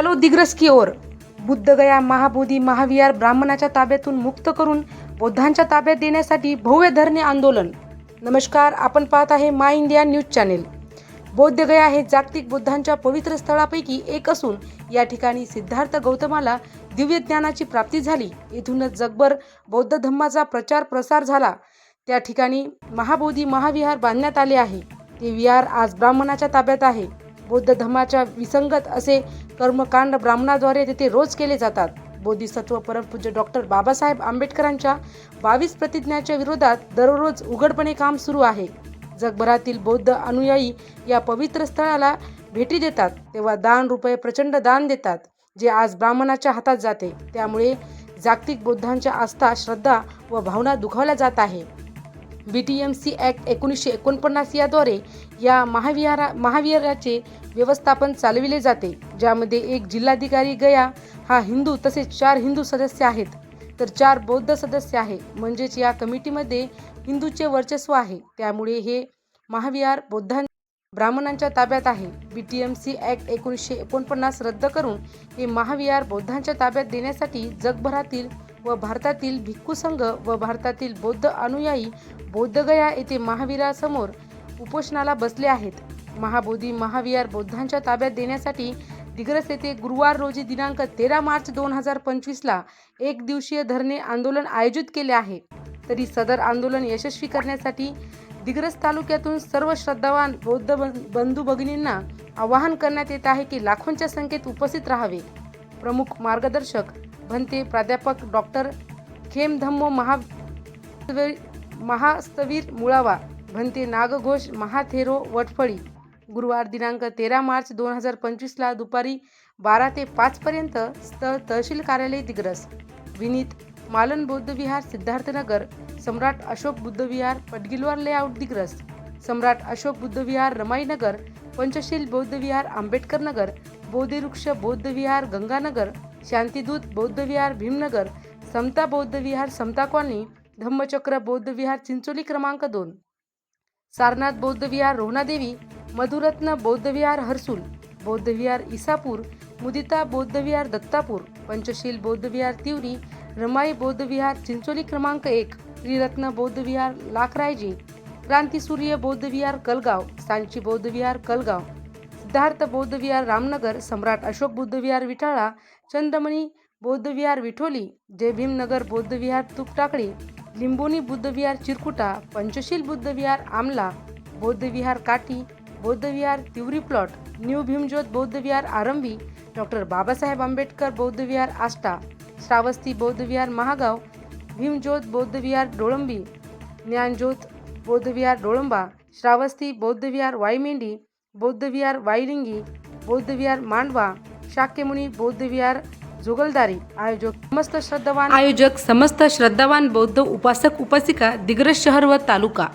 चलो दिग्रस की ओर. बुद्धगया महाबोधी महाविहार ब्राह्मणाच्या ताब्यातून मुक्त करून बौद्धांच्या ताब्यात देण्यासाठी भव्य धरणे आंदोलन. नमस्कार आपण पाहत आहे my India news channel. Bodhgaya हे जागतिक बुद्धांच्या पवित्र स्थळापैकी एक असून या ठिकाणी सिद्धार्थ गौतमाला दिव्य ज्ञानाची प्राप्ती झाली. येथूनच जगभर बौद्ध धम्माचा प्रचार प्रसार झाला. त्या ठिकाणी महाबोधी महाविहार बांधण्यात आले आहे. ते विहार आज ब्राह्मणाच्या ताब्यात आहे. बौद्ध धर्माच्या विसंगत असे कर्मकांड ब्राह्मणाद्वारे तेथे रोज केले जातात. बोधिसत्व परमपूज्य डॉक्टर बाबासाहेब आंबेडकरांच्या बावीस प्रतिज्ञाच्या विरोधात दररोज उघडपणे काम सुरू आहे. जगभरातील बौद्ध अनुयायी या पवित्र स्थळाला भेटी देतात तेव्हा दान रुपये प्रचंड दान देतात जे आज ब्राह्मणाच्या हातात जाते. त्यामुळे जागतिक बौद्धांच्या आस्था श्रद्धा व भावना दुखावल्या जात आहे. B T M C act एकोणीसशे एकोणपन्नास याद्वारे या महाविहारा महाविहाराचे व्यवस्थापन चालविले जाते ज्यामध्ये एक जिल्हाधिकारी गया हा हिंदू तसेच चार हिंदू सदस्य आहेत. तर चार बौद्ध सदस्य आहे. म्हणजेच या कमिटीमध्ये हिंदूचे वर्चस्व आहे. त्यामुळे हे महाविहार बौद्धां ब्राह्मणांच्या ताब्यात आहे. B T M C act एकोणीसशे एकोणपन्नास रद्द करून हे महाविहार बौद्धांच्या ताब्यात देण्यासाठी जगभरातील व भारतातील भिक्खू संघ व भारतातील बौद्ध अनुयायी बौद्धगया येथे महावीरासमोर उपोषणाला बसले आहेत. महाबोधी महाविहार बौद्धांच्या ताब्यात देण्यासाठी दिग्रस येथे गुरुवार रोजी दिनांक तेरा मार्च दोन हजार पंचवीसला एक दिवसीय धरणे आंदोलन आयोजित केले आहे. तरी सदर आंदोलन यशस्वी करण्यासाठी दिग्रस तालुक्यातून सर्व श्रद्धावान बौद्ध बंधू भगिनींना आवाहन करण्यात येत आहे की लाखोंच्या संख्येत उपस्थित राहावे. प्रमुख मार्गदर्शक भंते प्राध्यापक डॉक्टर खेमधम्म महा महास्तवीर मुळावा भंते नागघोष महाथेरो वटफळी. गुरुवार दिनांक तेरा मार्च दोन हजार पंचवीसला दुपारी बारा ते पाचपर्यंत स्थळ तहसील कार्यालय दिग्रस. विनीत मालन बौद्ध विहार सिद्धार्थनगर सम्राट अशोक बुद्धविहार पटगिलवार पडगिलवार लेआउट दिग्रस. सम्राट अशोक बुद्धविहार रमाईनगर पंचशील बौद्धविहार आंबेडकर नगर बोधिवृक्ष बौद्धविहार गंगानगर शांतिदूत बौद्ध विहार भीमनगर समता बौद्ध विहार समता कॉलनी धम्मचक्र बौद्ध विहार चिंचोली क्रमांक दोन. सारनाथ बौद्ध विहार रोहनादेवी मधुरत्न बौद्धविहार हर्सूल बौद्धविहार इसापूर मुदिता बौद्ध विहार दत्तापूर पंचशील बौद्ध विहार तिवरी रमाई बौद्धविहार चिंचोली क्रमांक एक त्रिरत्न बौद्धविहार लाखरायजी क्रांतीसूर्य बौद्धविहार कलगाव सांची बौद्धविहार कलगाव. सिद्धार्थ बौद्ध विहार रामनगर सम्राट अशोक बुद्धविहार विठाळा चंद्रमणी बौद्धविहार विठोली जय भीमनगर बौद्धविहार तुपटाकळी लिंबोनी बुद्धविहार चिरकुटा पंचशील बुद्धविहार आमला बौद्ध विहार बौद्धविहार बौद्ध विहार तिवरी प्लॉट न्यू भीमज्योत बौद्ध विहार आरंभी डॉक्टर बाबासाहेब आंबेडकर बौद्ध विहार आष्टा श्रावस्ती बौद्ध विहार महागाव भीमज्योत बौद्धविहार डोळंबी ज्ञानज्योत बौद्धविहार डोळंबा श्रावस्ती बौद्ध विहार बौद्धविहार वाईलिंगी बौद्धविहार मांडवा शाक्यमुनी बौद्धविहार जुगलदारी आयोजक समस्त श्रद्धावान आयोजक समस्त श्रद्धावान बौद्ध उपासक उपासिका दिग्रस शहर व तालुका.